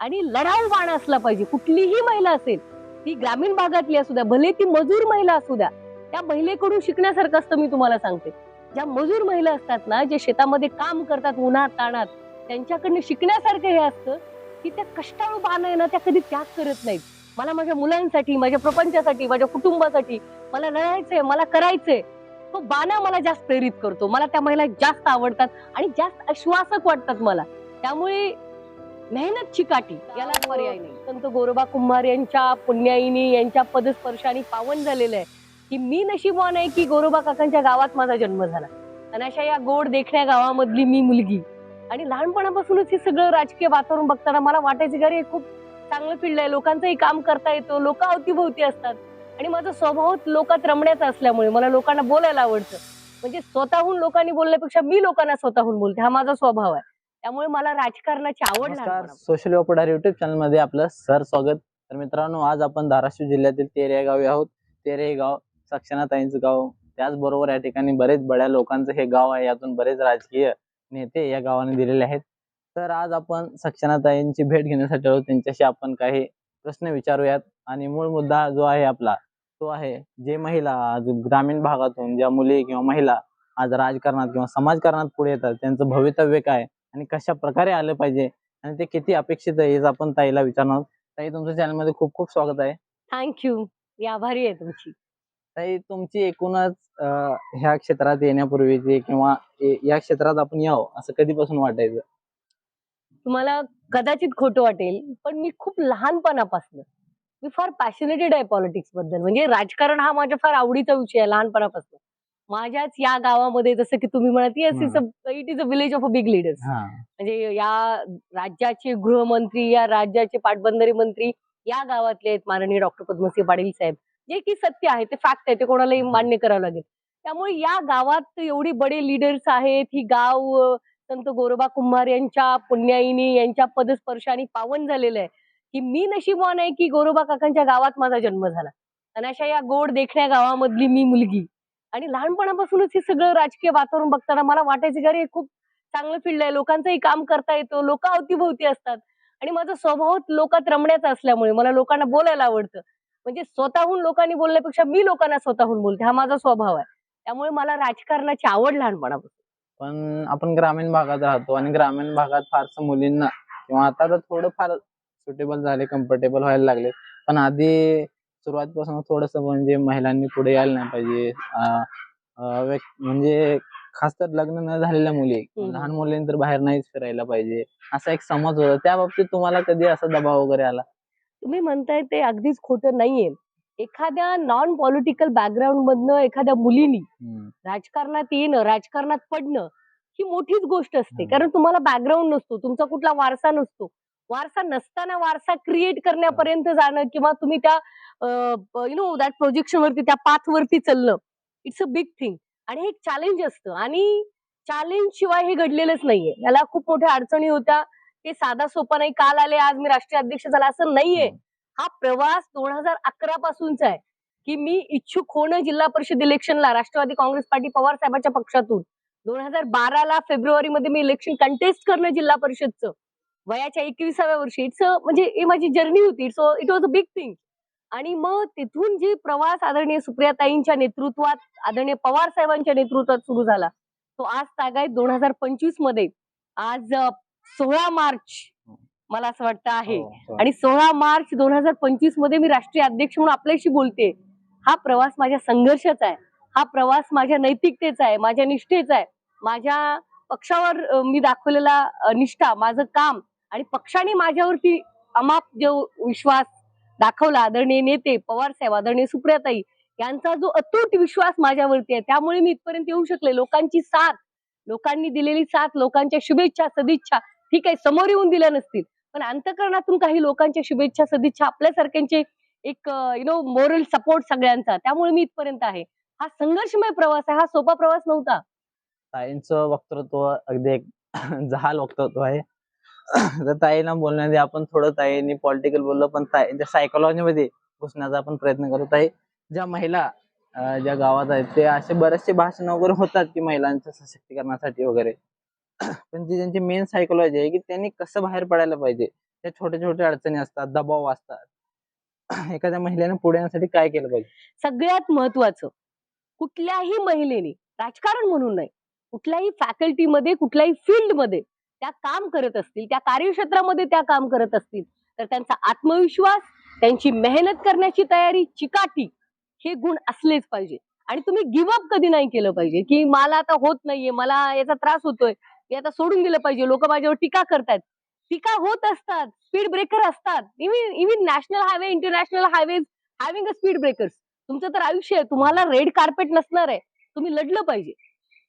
आणि लढाऊ बाण असला पाहिजे. कुठलीही महिला असेल ती ग्रामीण भागातली असू द्या भले ती मजूर महिला असू द्या त्या महिलेकडून शिकण्यासारखं असतं मी तुम्हाला सांगते. ज्या मजूर महिला असतात ना जे शेतामध्ये काम करतात उन्हात ताणात त्यांच्याकडनं शिकण्यासारखं हे असतं की त्या कष्टाळू बाण आहे ना त्या कधी त्याग करत नाहीत. मला माझ्या मुलांसाठी माझ्या प्रपंचासाठी माझ्या कुटुंबासाठी मला लढायचंय मला करायचंय तो बाणा मला जास्त प्रेरित करतो. मला त्या महिला जास्त आवडतात आणि जास्त आश्वासक वाटतात मला. त्यामुळे मेहनत चिकाटी याला पर्याय नाही. संत गोरोबा कुंभार यांच्या पुण्याईनी यांच्या पदस्पर्शाने पावन झालेलं आहे. की मी नशीबवान आहे की गोरोबा काकांच्या गावात माझा जन्म झाला. आणि अशा या गोड देखण्या गावामधली मी मुलगी. आणि लहानपणापासूनच हे सगळं राजकीय वातावरण बघताना मला वाटायचं की अरे हे खूप चांगलं फील्ड आहे. लोकांचंही काम करता येतो लोक अवतीभोवती असतात. आणि माझा स्वभाव लोकात रमण्याचा असल्यामुळे मला लोकांना बोलायला आवडतं. म्हणजे स्वतःहून लोकांनी बोलण्यापेक्षा मी लोकांना स्वतःहून बोलते. हा माझा स्वभाव आहे. त्यामुळे मला राजकारणाची आवड. सोशल वपुडार युट्यूब चॅनलमध्ये आपलं सर स्वागत. तर मित्रांनो आज आपण धाराशिव जिल्ह्यातील तेरे या गावी आहोत. तेरे हे गाव साक्षनाताईंचं गाव. त्याचबरोबर या ठिकाणी बरेच बड्या लोकांचं हे गाव आहे. यातून बरेच राजकीय नेते या गावाने दिलेले आहेत. तर आज आपण सक्षनाताईंची भेट घेण्यासाठी आहोत त्यांच्याशी आपण काही प्रश्न विचारूयात. आणि मूळ मुद्दा जो आहे आपला तो आहे जे महिला आज ग्रामीण भागातून ज्या मुली किंवा महिला आज राजकारणात किंवा समाजकारणात पुढे येतात त्यांचं भवितव्य काय? आणि कशा प्रकारे आलं पाहिजे आणि ते किती अपेक्षित आहे हेच आपण ताईला विचारणार. ताई तुमच्या चॅनलमध्ये खूप खूप स्वागत आहे. थँक्यू आभारी आहे तुमची. ताई तुमची एकूणच अं, ह्या क्षेत्रात येण्यापूर्वीची किंवा ए- या क्षेत्रात आपण यावं असं कधीपासून वाटायचं? तुम्हाला कदाचित खोटं वाटेल पण मी खूप लहानपणापासून मी फार पॅशनेटेड आहे पॉलिटिक्सबद्दल. म्हणजे राजकारण हा माझ्या फार आवडीचा विषय आहे लहानपणापासून. माझ्याच या गावामध्ये जसं की तुम्ही म्हणत it is a village of a big leaders हा. म्हणजे या राज्याचे गृहमंत्री या राज्याचे पाटबंधारे मंत्री या गावातले आहेत माननीय डॉक्टर पद्मसिंह पाटील साहेब. जे की सत्य आहे ते फॅक्ट आहे ते कोणालाही मान्य करावं लागेल. त्यामुळे या गावात एवढी बडे लीडर्स आहेत. ही गाव संत गोरोबा कुंभार यांच्या पुण्याईनी यांच्या पदस्पर्शाने पावन झालेलं आहे. की मी नशीबवान आहे की गोरोबा काकांच्या गावात माझा जन्म झाला. आणि अशा या गोड देखण्या गावामधली मी मुलगी. आणि लहानपणापासूनच हे सगळं राजकीय वातावरण बघताना मला वाटायचं की अरे खूप चांगलं फील्ड आहे. लोकांचंही काम करता येतो. लोक अवतीभोवती असतात. आणि माझा स्वभाव लोकात रमण्याचा असल्यामुळे मला लोकांना बोलायला आवडतं. म्हणजे स्वतःहून लोकांनी बोलण्यापेक्षा मी लोकांना स्वतःहून बोलते. हा माझा स्वभाव आहे. त्यामुळे मला राजकारणाची आवड लहानपणापासून. पण आपण ग्रामीण भागात राहतो आणि ग्रामीण भागात फारसं मुलींना किंवा आता तर थोडं फार सुटेबल झाले कम्फर्टेबल व्हायला लागले. पण आधी सुरुवातीपासून थोडस म्हणजे महिलांनी पुढे यायला नाही पाहिजे. म्हणजे खास तर लग्न न झालेल्या मुली. लहान मुलींनी तर बाहेर नाहीच फिरायला पाहिजे. असा एक समज होता. त्या बाबतीत तुम्हाला कधी असा दबाव वगैरे आला? तुम्ही म्हणताय ते अगदीच खोटं नाहीये. एखाद्या नॉन पॉलिटिकल बॅकग्राऊंड मधनं एखाद्या मुलीनी. राजकारणात येणं राजकारणात पडणं ही मोठीच गोष्ट असते. कारण तुम्हाला बॅकग्राऊंड नसतो. तुमचा कुठला वारसा नसतो. वारसा नसताना वारसा क्रिएट करण्यापर्यंत जाणं किंवा तुम्ही त्या यु नो दॅट प्रोजेक्शन वरती त्या पाथ वरती चालणं. इट्स अ बिग थिंग आणि हे एक चॅलेंज असतं. आणि चॅलेंज शिवाय हे घडलेलंच नाहीये. याला खूप मोठ्या अडचणी होत्या. हे साधा सोपा नाही. काल आले आज मी राष्ट्रीय अध्यक्ष झाला असं नाहीये. हा प्रवास दोन हजार अकरा पासूनचा आहे. की मी इच्छुक होणं जिल्हा परिषद इलेक्शनला राष्ट्रवादी काँग्रेस पार्टी पवार साहेबांच्या पक्षातून. दोन हजार बाराला फेब्रुवारी मध्ये मी इलेक्शन कंटेस्ट करणं जिल्हा परिषदचं. वयाच्या एकविसाव्या वर्षी. इट्स म्हणजे ही माझी जर्नी होती. It's it was a big thing आणि मग तिथून जी प्रवास आदरणीय सुप्रियाताईंच्या नेतृत्वात आदरणीय पवार साहेबांच्या नेतृत्वात सुरू झाला तो आज तागायत दोन हजार पंचवीसमध्ये. आज सोळा मार्च मला असं वाटतं आहे. हो, हो. आणि सोळा मार्च दोन हजार पंचवीसमध्ये मी राष्ट्रीय अध्यक्ष म्हणून आपल्याशी बोलते. हा प्रवास माझ्या संघर्षाचा आहे. हा प्रवास माझ्या नैतिकतेचा आहे माझ्या निष्ठेचा आहे. माझ्या पक्षावर मी दाखवलेला निष्ठा माझं काम आणि पक्षाने माझ्यावरती अमाप जो विश्वास दाखवला आदरणीय नेते पवार साहेब आदरणीय सुप्रियाताई यांचा जो अतूट विश्वास माझ्यावरती आहे त्यामुळे मी इथपर्यंत येऊ शकले. लोकांची साथ लोकांनी दिलेली साथ लोकांच्या शुभेच्छा सदिच्छा ठीक आहे समोर येऊन दिल्या नसतील. पण अंतकरणातून काही लोकांच्या शुभेच्छा सदिच्छा आपल्यासारख्यांचे एक यु नो मोरल सपोर्ट सगळ्यांचा. त्यामुळे मी इथपर्यंत आहे. हा संघर्षमय प्रवास आहे हा सोपा प्रवास नव्हता. ताईंचं वक्तृत्व अगदी एक जहाल वक्तृत्व आहे. तर ताईना बोलण्याआधी आपण थोडं ताईंनी पॉलिटिकल बोललो पण ताई सायकोलॉजी मध्ये घुसण्याचा आपण प्रयत्न करत आहे ज्या महिला ज्या गावात आहेत ते असे बरेचसे भाषण वगैरे होतात की महिलांच्या सशक्तीकरणासाठी वगैरे. पण जी त्यांची मेन सायकोलॉजी आहे की त्यांनी कसं बाहेर पडायला पाहिजे त्या छोट्या छोट्या अडचणी असतात दबाव असतात. एखाद्या महिलेने पुढे येण्यासाठी काय केलं पाहिजे? सगळ्यात महत्वाचं कुठल्याही महिलेने राजकारण म्हणून नाही कुठल्याही फॅकल्टीमध्ये कुठल्याही फील्डमध्ये त्या काम करत असतील त्या कार्यक्षेत्रामध्ये त्या काम करत असतील तर त्यांचा आत्मविश्वास त्यांची मेहनत करण्याची तयारी चिकाटी हे गुण असलेच पाहिजे. आणि तुम्ही गिव्हअप कधी नाही केलं पाहिजे की मला आता होत नाहीये मला याचा त्रास होतोय मी आता सोडून दिलं पाहिजे लोक माझ्यावर टीका करतायत. टीका होत असतात स्पीड ब्रेकर असतात. Even even national highway international highway having a speed breakers तुमचं तर आयुष्य आहे तुम्हाला रेड कार्पेट नसणार आहे. तुम्ही लढलं पाहिजे.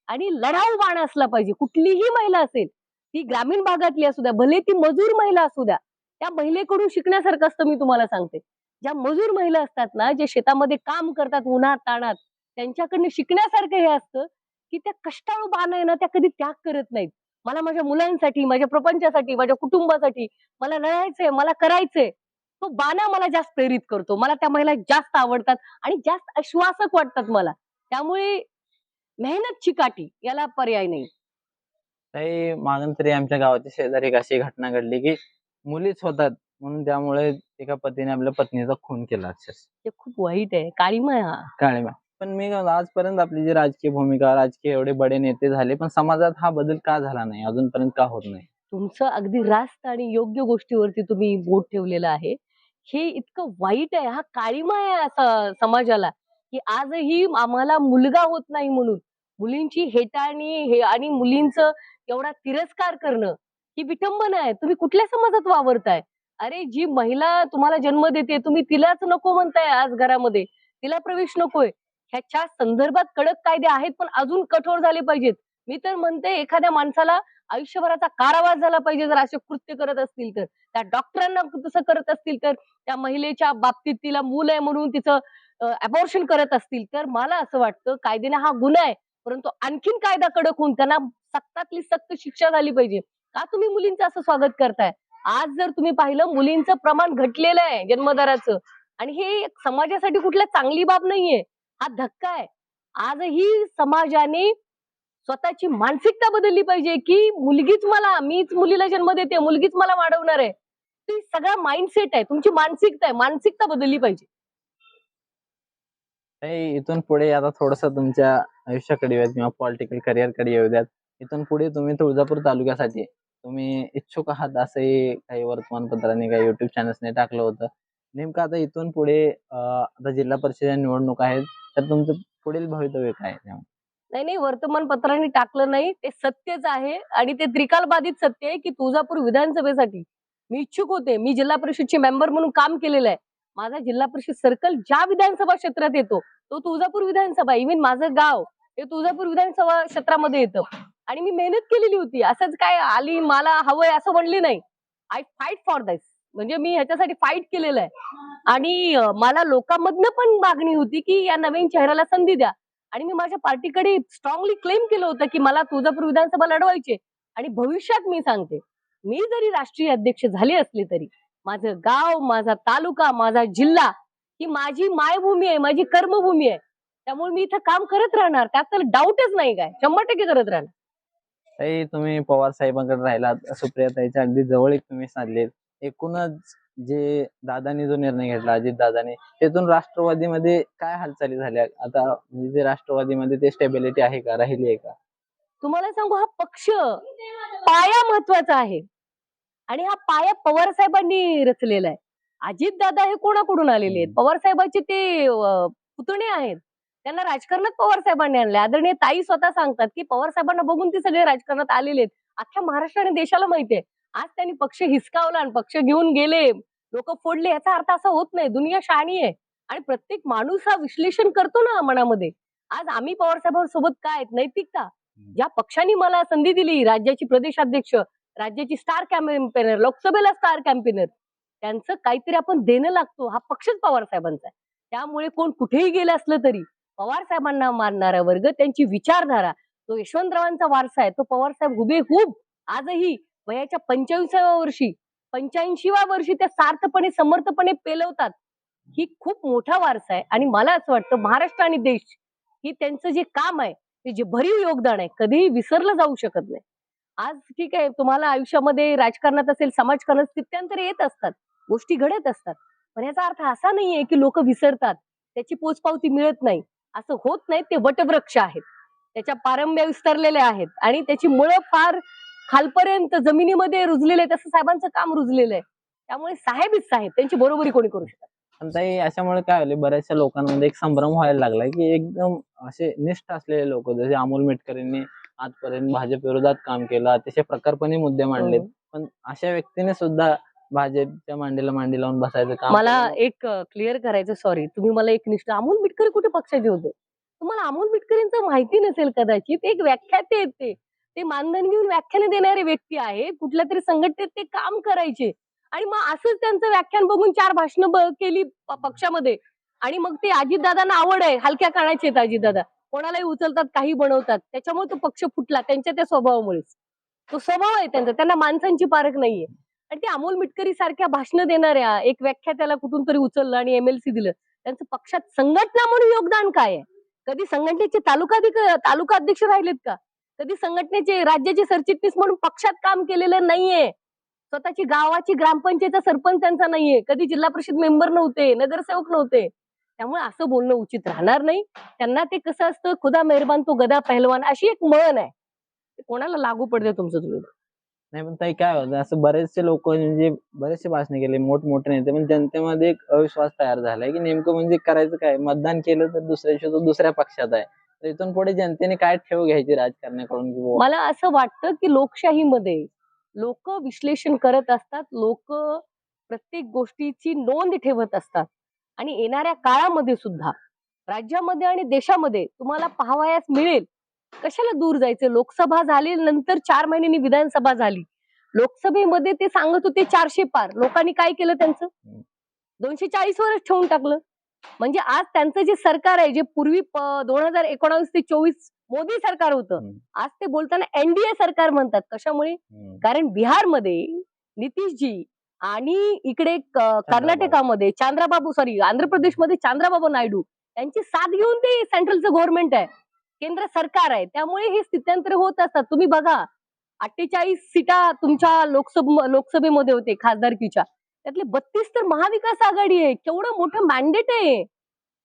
आणि लढाऊ बाण असला पाहिजे कुठलीही महिला असेल ती ग्रामीण भागातली असू द्या भले ती मजूर महिला असू द्या त्या महिलेकडून शिकण्यासारखं असतं मी तुम्हाला सांगते. ज्या मजूर महिला असतात ना जे शेतामध्ये काम करतात उन्हात ताणात त्यांच्याकडनं शिकण्यासारखं हे असतं की त्या कष्टाळू बाण आहे ना त्या कधी त्याग करत नाहीत. मला माझ्या मुलांसाठी माझ्या प्रपंचासाठी माझ्या कुटुंबासाठी मला लढायचंय मला करायचंय तो बाणा मला जास्त प्रेरित करतो. मला त्या महिला जास्त आवडतात आणि जास्त आश्वासक वाटतात मला. त्यामुळे मेहनत चिकाटी याला पर्याय नाही. काही मागून तरी आमच्या गावाच्या शेजारी एक अशी घटना घडली की मुलीच होतात. म्हणून त्यामुळे एका पतीने आपल्या पत्नीचा खून केला अक्षरशः. ते खूप वाईट आहे. काळीमा आहे हा. काळेमा. पण मी काय म्हणतो, आजपर्यंत आपली जी राजकीय भूमिका राजकीय एवढे बडे नेते झाले पण समाजात हा बदल का झाला नाही? अजूनपर्यंत का होत नाही? तुमचं अगदी रास्त आणि योग्य गोष्टीवरती तुम्ही बोट ठेवलेलं आहे. हे इतकं वाईट आहे. हा काळीमा आहे असं समाजाला की आजही आम्हाला मुलगा होत नाही म्हणून. मुलींची हेटाळणी हे आणि मुलींचं एवढा तिरस्कार करणं ही विटंबना आहे. तुम्ही कुठल्या समाजात वावरताय? अरे जी महिला तुम्हाला जन्म देते तुम्ही तिलाच नको म्हणताय आज घरामध्ये. तिला प्रवेश नकोय. ह्याच्या संदर्भात कडक कायदे आहेत पण अजून कठोर झाले पाहिजेत. मी तर म्हणते एखाद्या माणसाला आयुष्यभराचा कारावास झाला पाहिजे जर असे कृत्य करत असतील तर. त्या डॉक्टरांना तसं करत असतील तर. त्या महिलेच्या बाबतीत तिला मूल आहे म्हणून तिचं अबॉर्शन करत असतील तर. मला असं वाटतं कायद्याने हा गुन्हा आहे. परंतु आणखीन कायदा कडक होऊन त्यांना सक्तातली सक्त शिक्षा झाली पाहिजे. का तुम्ही मुलींचं असं स्वागत करताय? आज जर तुम्ही पाहिलं मुलींचं प्रमाण घटलेलं आहे जन्मदाराचं. आणि हे समाजासाठी कुठल्या चांगली बाब नाहीये. हा धक्का आहे. आजही समाजाने स्वतःची मानसिकता बदलली पाहिजे की मुलगीच मला मीच मुलीला जन्म देते मुलगीच मला वाढवणार आहे. ती सगळा माइंडसेट आहे. तुमची मानसिकता आहे. मानसिकता बदलली पाहिजे. इथून पुढे आता थोडस तुमच्या आयुष्याकडे येऊयात किंवा पॉलिटिकल करिअरकडे येऊ द्यात इथून पुढे तुम्ही तुळजापूर तालुक्यासाठी तुम्ही इच्छुक आहात असंही काही वर्तमानपत्रांनी काही युट्यूब चॅनल्सने टाकलं होतं. नेमकं आता इथून पुढे आता जिल्हा परिषद निवडणूक आहेत तर तुमचं पुढील भवितव्य काय नाही नाही वर्तमानपत्रांनी टाकलं नाही. ते सत्यच आहे आणि ते त्रिकालबाधित सत्य आहे की तुळजापूर विधानसभेसाठी मी इच्छुक होते. मी जिल्हा परिषदचे मेंबर म्हणून काम केलेलं आहे. माझा जिल्हा परिषद सर्कल ज्या विधानसभा क्षेत्रात येतो तो तुळजापूर विधानसभा इव्हन माझं गाव हे तुळजापूर विधानसभा क्षेत्रामध्ये येतं. आणि मी मेहनत केलेली होती. असंच काय आली मला हवंय असं म्हणली नाही. आय फाईट फॉर दिस म्हणजे मी ह्याच्यासाठी फाईट केलेलं आहे. आणि मला लोकांमधनं पण मागणी होती की या नवीन चेहऱ्याला संधी द्या. आणि मी माझ्या पार्टीकडे स्ट्रॉंगली क्लेम केलं होतं की मला तुळजापूर विधानसभा लढवायचे आणि भविष्यात मी सांगते मी जरी राष्ट्रीय अध्यक्ष झाले असले तरी माझं गाव माझा तालुका माझा जिल्हा ही माझी मायभूमी आहे माझी कर्मभूमी आहे. त्यामुळे मी इथं काम करत राहणार. त्यात तर डाऊटच नाही काय. शंभर टक्के करत राहणार. ताई तुम्ही पवार साहेबांकडे राहिलात. सुप्रियाताईच्या अगदी जवळ एक तुम्ही साधलेत. एकूणच जे दादानी जो निर्णय घेतला अजित दादाने त्यातून राष्ट्रवादीमध्ये काय हालचाली झाल्या? आता म्हणजे जे राष्ट्रवादीमध्ये ते स्टेबिलिटी आहे का? राहिली आहे का? तुम्हाला सांगू हा पक्ष पाया महत्त्वाचा आहे. आणि हा पाया पवार साहेबांनी रचलेला आहे. अजित दादा हे कोणाकडून आलेले आहेत? पवार साहेबांचे ते अं, पुतणे आहेत. त्यांना राजकारणात पवार साहेबांनी आणले आदरणीय ताई स्वतः सांगतात की पवार साहेबांना बघून ते सगळे राजकारणात आलेले आहेत. अख्ख्या महाराष्ट्र आणि देशाला माहितीये आज त्यांनी पक्ष हिसकावला आणि पक्ष घेऊन गेले. लोक फोडले याचा अर्थ असा होत नाही. दुनिया शहाणी आहे. आणि प्रत्येक माणूस हा विश्लेषण करतो ना मनामध्ये. आज आम्ही पवार साहेबांसोबत काय आहेत? नैतिकता. ज्या पक्षांनी मला संधी दिली. राज्याची प्रदेशाध्यक्ष राज्याची स्टार कॅम्पेनर लोकसभेला स्टार कॅम्पेनर. त्यांचं काहीतरी आपण देणं लागतो. हा पक्षच पवार साहेबांचा आहे. त्यामुळे कोण कुठेही गेलं असलं तरी पवार साहेबांना मानणारा वर्ग त्यांची विचारधारा तो यशवंतरावांचा वारसा आहे तो पवार साहेब हुबेहूब आजही वयाच्या पंच्याऐंशीव्या वर्षी पंच्याऐंशीव्या वर्षी त्या सार्थपणे समर्थपणे पेलवतात. ही खूप मोठा वारसा आहे आणि मला असं वाटतं महाराष्ट्र आणि देश ही त्यांचं जे काम आहे ते जे भरीव योगदान आहे कधीही विसरलं जाऊ शकत नाही. आज ठीक आहे तुम्हाला आयुष्यामध्ये राजकारणात असेल समाजकारणात स्थित्यांतर येत असतात गोष्टी घडत असतात. पण याचा अर्थ असा नाहीये की लोक विसरतात त्याची पोचपावती मिळत नाही. असं होत नाही ते वटवृक्ष आहेत. त्याच्या पारंब्या विस्तारलेल्या आहेत आणि त्याची मुळं फार खालपर्यंत जमिनीमध्ये रुजलेले आहेत असं साहेबांचं काम रुजलेलं आहे. त्यामुळे साहेबच साहेब त्यांची बरोबरी कोणी करू शकत पण ताई अशामुळे काय होले बऱ्याचशा लोकांमध्ये एक संभ्रम व्हायला लागलाय की एकदम असे निष्ठ असलेले लोक जसे अमोल मिटकरींनी आजपर्यंत भाजप विरोधात काम केलं अतिशय प्रखरपणे मुद्दे मांडलेत. पण अशा व्यक्तीने सुद्धा भाजपच्या मांडीला मांडी लावून बसायचं काम मला. एक क्लिअर करायचं सॉरी तुम्ही मला एक निष्ठ अमोल मिटकरी कुठे पक्षाचे होते? तुम्हाला अमोल मिटकरींचं माहिती नसेल कदाचित. एक व्याख्याते आहेत ते ते मानधन घेऊन व्याख्याने देणारे व्यक्ती आहे. कुठल्या तरी संघटनेत ते काम करायचे. आणि मग असंच त्यांचं व्याख्यान बघून चार भाषणं केली पक्षामध्ये. आणि मग ते अजितदादांना आवड आहे. हलक्या कानाचे आहेत अजितदादा. कोणालाही उचलतात काही बनवतात. त्याच्यामुळे तो पक्ष फुटला. त्यांच्या त्या स्वभावामुळेच. तो स्वभाव आहे त्यांचा. त्यांना माणसांची पारख नाहीये. आणि ते अमोल मिटकरी सारख्या भाषण देणाऱ्या एक व्याख्या त्याला कुठून तरी उचललं आणि एमएलसी दिलं. त्यांचं पक्षात संघटना म्हणून योगदान काय आहे? कधी संघटनेचे तालुकाधिक तालुका अध्यक्ष राहिलेत का? कधी संघटनेचे राज्याचे सरचिटणीस म्हणून पक्षात काम केलेलं नाहीये. स्वतःची गावाची ग्रामपंचायतचा सरपंच त्यांचा नाहीये. कधी जिल्हा परिषद मेंबर नव्हते नगरसेवक नव्हते. त्यामुळे असं बोलणं उचित राहणार नाही. त्यांना ते कसं असतं? खुदा मेहरबान तो गदा पहलवान अशी एक म्हण आहे. ते कोणाला लागू पडते तुमचं तुम्ही? नाही पण ताई काय होतं असं बरेचसे लोक म्हणजे बरेचसे भाषणे केले मोठमोठे नेते पण जनतेमध्ये एक अविश्वास तयार झालाय की नेमकं म्हणजे करायचं काय? मतदान केलं तर दुसऱ्या दिवशी तो दुसऱ्या पक्षात आहे. तर इथून पुढे जनतेने काय ठेव घ्यायची राजकारणाकडून की बुवा, मला असं वाटतं की लोकशाहीमध्ये लोक विश्लेषण करत असतात लोक प्रत्येक गोष्टीची नोंद ठेवत असतात. आणि येणाऱ्या काळामध्ये सुद्धा राज्यामध्ये आणि देशामध्ये तुम्हाला पाहावयास मिळेल कशाला दूर जायचं? लोकसभा झाली नंतर चार महिन्यांनी विधानसभा झाली. लोकसभेमध्ये ते सांगत होते चारशे पार. लोकांनी काय केलं त्यांचं? दोनशे चाळीस वरच ठेवून टाकलं. म्हणजे आज त्यांचं जे सरकार आहे जे पूर्वी दोन हजार एकोणावीस ते चोवीस मोदी सरकार होतं. आज ते बोलताना एनडीए सरकार म्हणतात. कशामुळे. कारण बिहारमध्ये नितीशजी आणि इकडे कर्नाटकामध्ये चांद्राबाबू सॉरी आंध्र प्रदेशमध्ये चांद्राबाबू नायडू यांची साथ घेऊन ते सेंट्रलचं गव्हर्नमेंट आहे. केंद्र सरकार आहे त्यामुळे हे स्थित्यंतर होत असतात. तुम्ही बघा अठ्ठेचाळीस सीटा तुमच्या लोकसभा लोकसभेमध्ये होते खासदारकीच्या. त्यातले बत्तीस तर महाविकास आघाडी आहे. केवढं मोठं मॅन्डेट आहे.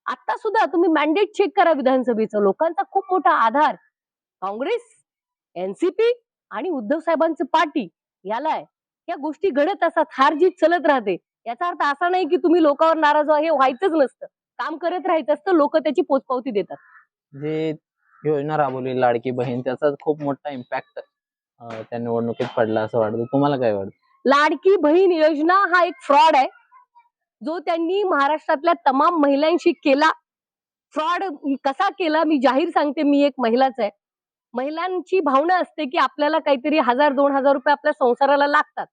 आता सुद्धा तुम्ही मॅन्डेट चेक करा विधानसभेचं. लोकांचा खूप मोठा आधार. काँग्रेस एनसीपी आणि उद्धव साहेबांचं पार्टी याला आहे या गोष्टी घडत असतात. हार जीत चलत राहते. याचा अर्थ असा नाही की तुम्ही लोकांवर नाराज व्हा. हे व्हायचंच नसतं. काम करत राहायचं असतं. लोक त्याची पोचपावती देतात. जे योजना राबवली लाडकी बहीण त्याचा खूप मोठा इम्पॅक्ट त्या निवडणुकीत पडला असं वाटतं. तुम्हाला काय वाटतं? लाडकी बहीण योजना हा एक फ्रॉड आहे. जो त्यांनी महाराष्ट्रातल्या तमाम महिलांशी केला. फ्रॉड कसा केला मी जाहीर सांगते मी एक महिलाच आहे. महिलांची भावना असते की आपल्याला काहीतरी हजार दोन हजार रुपये आपल्या संसाराला लागतात.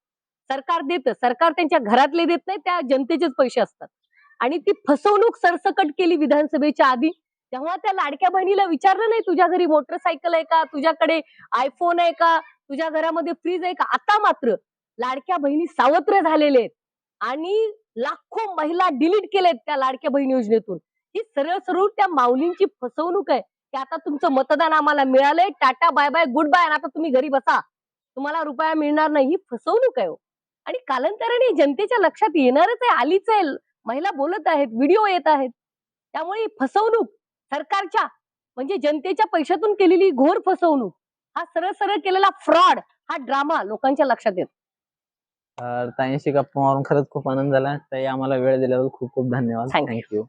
सरकार देतं. सरकार त्यांच्या घरातले देत नाही त्या जनतेचेच पैसे असतात. आणि ती फसवणूक सरसकट केली विधानसभेच्या आधी. तेव्हा त्या लाडक्या बहिणीला विचारलं नाही तुझ्या घरी मोटरसायकल आहे का? तुझ्याकडे आयफोन आहे का? तुझ्या घरामध्ये फ्रीज आहे का? आता मात्र लाडक्या बहिणी सावत्र झालेले आहेत आणि लाखो महिला डिलीट केलेत त्या लाडक्या बहिणी योजनेतून. ही सरळ सरळ त्या माऊलींची फसवणूक आहे की आता तुमचं मतदान आम्हाला मिळालंय. Tata bye bye goodbye आणि आता तुम्ही घरी बसा. तुम्हाला रुपया मिळणार नाही. ही फसवणूक आहे हो. आणि कालांतराने जनतेच्या लक्षात येणारच आहे. आलीच आहे. महिला बोलत आहेत व्हिडिओ येत आहेत. त्यामुळे ही फसवणूक सरकारच्या म्हणजे जनतेच्या पैशातून केलेली घोर फसवणूक हा सरळ सरळ केलेला फ्रॉड हा ड्रामा लोकांच्या लक्षात येतो. ताईंशी गप्पा मारून खरंच खूप आनंद झाला. ताई आम्हाला वेळ दिल्याबद्दल खूप खूप धन्यवाद. थँक्यू.